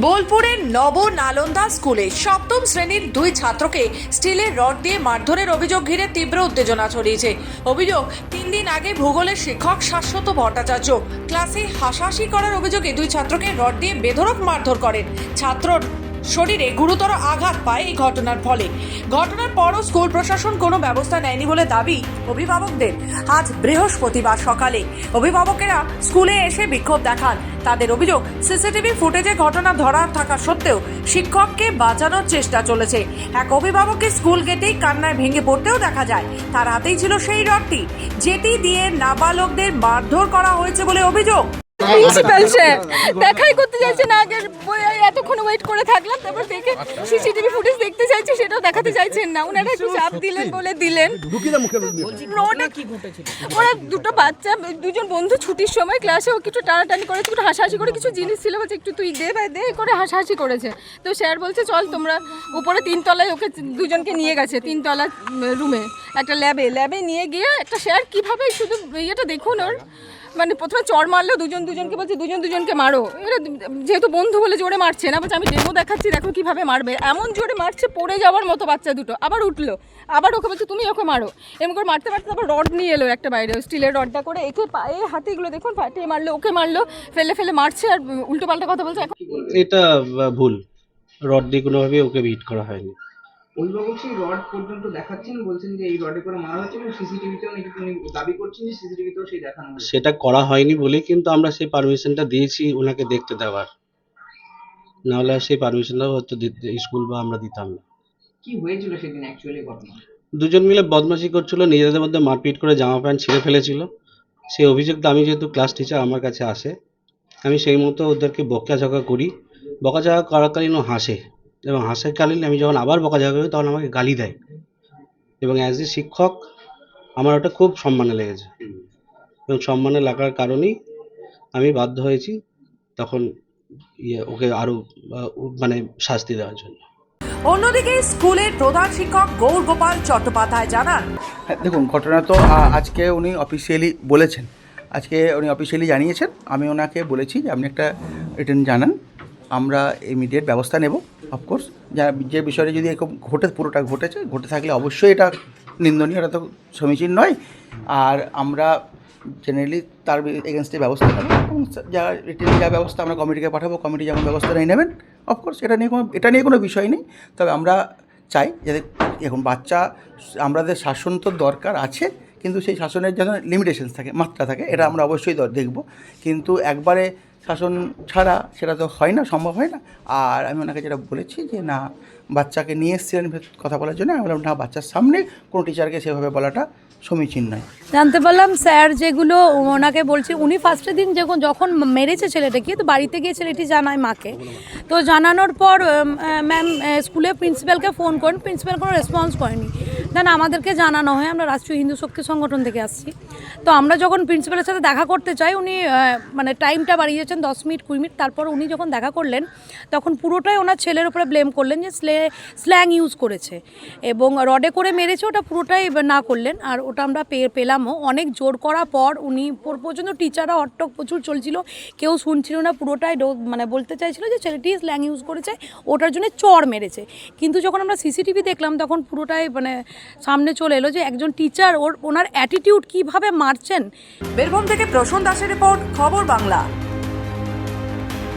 বোলপুরের নব নালন্দা স্কুলে সপ্তম শ্রেণির দুই ছাত্রকে স্টিলের রড দিয়ে মারধরের অভিযোগ ঘিরে তীব্র উত্তেজনা ছড়িয়েছে। অভিযোগ, তিন দিন আগে ভূগোলের শিক্ষক শাশ্বত ভট্টাচার্য ক্লাসে হাসাহাসি করার অভিযোগে দুই ছাত্রকে রড দিয়ে বেধরক মারধর করেন। ছাত্রর শরীরে গুরুতর আঘাত পায় এই ঘটনার ফলে। ঘটনার পরও স্কুল প্রশাসন কোনো ব্যবস্থা নেয়নি বলে দাবি অভিভাবকদের। আজ বৃহস্পতিবার সকালে অভিভাবকেরা স্কুলে এসে বিক্ষোভ দেখান। তাদের অভিযোগ, সিসিটিভি ফুটেজে ঘটনা ধরা থাকা সত্ত্বেও শিক্ষককে বাঁচানোর চেষ্টা চলেছে। এক অভিভাবককে স্কুল গেটেই কান্নায় ভেঙে পড়তেও দেখা যায়। তার হাতেই ছিল সেই রডটি। যেটি দিয়ে নাবালকদের মারধর করা হয়েছে বলে অভিযোগ। প্রিন্সিপাল স্যার দেখাই করতে চাইছে না আগে বই- এতক্ষণ ওয়েট করে থাকলাম তারপর দেখে সিসিটিভি ফুটেজ দেখতে চাইছি সেটাও দেখাতে চাইছেন না। ওনারা একটু চাপ দিলেন বলে দিলেন। ওরা ওরা দুটো বাচ্চা দুজন বন্ধু ছুটির সময় ক্লাসে ও কিছু টানাটানি করেছে একটু হাসাহাসি করে কিছু জিনিস ছিল বলছে একটু তুই দে ভাই দে করে হাসাহাসি করেছে। তো স্যার বলছে চল তোমরা উপরে তিনতলায় ওকে দুজনকে নিয়ে গেছে তিনতলা রুমে একটা ল্যাবে ল্যাবে নিয়ে গিয়ে একটা স্যার কীভাবে শুধু ইয়েটা দেখুন ওর। মানে প্রথমে চড় মারলো, দুজন দুজনকে বলছে, দুজন দুজনকে মারো। এরা যেহেতু বন্ধু বলে জোরে মারছে না, বলছে, আমি ডেমো দেখাচ্ছি, দেখো কীভাবে মারবে। এমন জোরে মারছে, পড়ে যাওয়ার মতো বাচ্চা দুটো। আবার উঠল, আবার ওকে বলছে, তুমি ওকে মারো। এরকম করে মারতে মারতে তারপর রড নিয়ে এলো একটা বাইরে, স্টিলের রডটা করে। একে পায়ে হাতেগুলো দেখুন ফাটিয়ে মারলো, ওকে মারলো, ফেলে ফেলে মারছে আর উল্টো পাল্টা কথা বলছে। এটা ভুল। রড দিয়ে কোনোভাবে ওকে হিট করা হয়নি। অভিভাবক সেই রড পর্যন্ত দেখাচ্ছেন বলছেন যে এই রডে করে মারা হচ্ছে এবং সিসিটিভিতেও নাকি উনি দাবি করছেন যে সিসিটিভিতেও সেই দেখানো হয়েছে। সেটা করা হয়নি বলে কিন্তু আমরা সেই পারমিশনটা দিয়েছি ওনাকে দেখতে দেওয়ার। নাহলে সেই পারমিশনটা হয়তো দিতে স্কুল বা আমরা দিতাম না। কি হয়েছিল সেদিন অ্যাকচুয়ালি ঘটনা? দুজন মিলে বদমাশি করছিল নিজেদের মধ্যে মারপিট করে জামা প্যান্ট ছিঁড়ে ফেলেছিল। সেই অভিযোগটা আমি যেহেতু ক্লাস টিচার আমার কাছে আসে আমি সেই মতো ওদেরকে বকাঝকা করি। বকাঝকা করাকালীন ও হাসে। এবং হাসাকালীন আমি যখন আবার বকাঝকা করি তখন আমাকে গালি দেয়। এবং অ্যাজ এ শিক্ষক আমার ওটা খুব সম্মানে লেগেছে। এবং সম্মানে লাগার কারণেই আমি বাধ্য হয়েছি তখন ইয়ে ওকে আরও মানে শাস্তি দেওয়ার জন্য। অন্যদিকে স্কুলের প্রধান শিক্ষক গৌর গোপাল চট্টোপাধ্যায় জানান হ্যাঁ দেখুন ঘটনা তো আজকে উনি অফিসিয়ালি বলেছেন। আজকে উনি অফিসিয়ালি জানিয়েছেন। আমি ওনাকে বলেছি যে আপনি একটা রিটার্ন জানান। আমরা ইমিডিয়েট ব্যবস্থা নেব। অফকোর্স যা, যে বিষয়টা যদি এরকম ঘটে, পুরোটা ঘটেছে, ঘটে থাকলে অবশ্যই এটা নিন্দনীয়, এটা তো সমীচীন নয়। আর আমরা জেনারেলি তার এগেনস্টে ব্যবস্থা নেব এবং যা যা ব্যবস্থা আমরা কমিটিকে পাঠাবো কমিটি যেমন ব্যবস্থা নিয়ে নেবেন। অফকোর্স এটা নিয়ে কোনো, এটা নিয়ে কোনো বিষয় নেই। তবে আমরা চাই যাতে এখন বাচ্চা, আমাদের শাসন তো দরকার আছে, কিন্তু সেই শাসনের যেন লিমিটেশনস থাকে, মাত্রা থাকে, এটা আমরা অবশ্যই দেখব। কিন্তু একবারে শাসন ছাড়া সেটা তো হয় না, সম্ভব হয় না। আর আমি ওনাকে যেটা বলেছি যে, না, বাচ্চাকে নিয়ে এসেছিলেন কথা বলার জন্য। আমি বললাম, না, বাচ্চার সামনে কোনো টিচারকে সেভাবে বলাটা সমীচীন নয়। জানতে পারলাম, স্যার, যেগুলো ওনাকে বলছি, উনি ফার্স্টের দিন যখন যখন মেরেছে ছেলেটাকে, তো বাড়িতে গিয়ে ছেলেটি জানায় মাকে। তো জানানোর পর ম্যাম স্কুলে প্রিন্সিপালকে ফোন করেন প্রিন্সিপাল কোনো রেসপন্স করেনি। দেন আমাদেরকে জানানো হয়, আমরা রাষ্ট্রীয় হিন্দু শক্তি সংগঠন থেকে আসছি। তো আমরা যখন প্রিন্সিপালের সাথে দেখা করতে চাই, উনি মানে টাইমটা বাড়িয়েছেন, দশ মিনিট, কুড়ি মিনিট, তারপর উনি যখন দেখা করলেন, তখন পুরোটাই ওনার ছেলের উপরে ব্লেম করলেন যে স্লে, স্ল্যাং ইউজ করেছে এবং রডে করে মেরেছে, ওটা পুরোটাই না করলেন। আর ওটা আমরা পেয়ে পেলামও। অনেক জোর করার পর উনি পর- পর্যন্ত টিচাররা অট্টক প্রচুর চলছিল, কেউ শুনছিল না, পুরোটাই মানে বলতে চাইছিল যে ছেলেটি স্ল্যাং ইউজ করেছে, ওটার জন্য চর মেরেছে। কিন্তু যখন আমরা সিসিটিভি দেখলাম, তখন পুরোটাই মানে সামনে চলে এলো যে একজন টিচার ওর, ওনার অ্যাটিটিউড কীভাবে মারছেন? বীরভূম থেকে প্রসূন দাসের রিপোর্ট খবর বাংলা।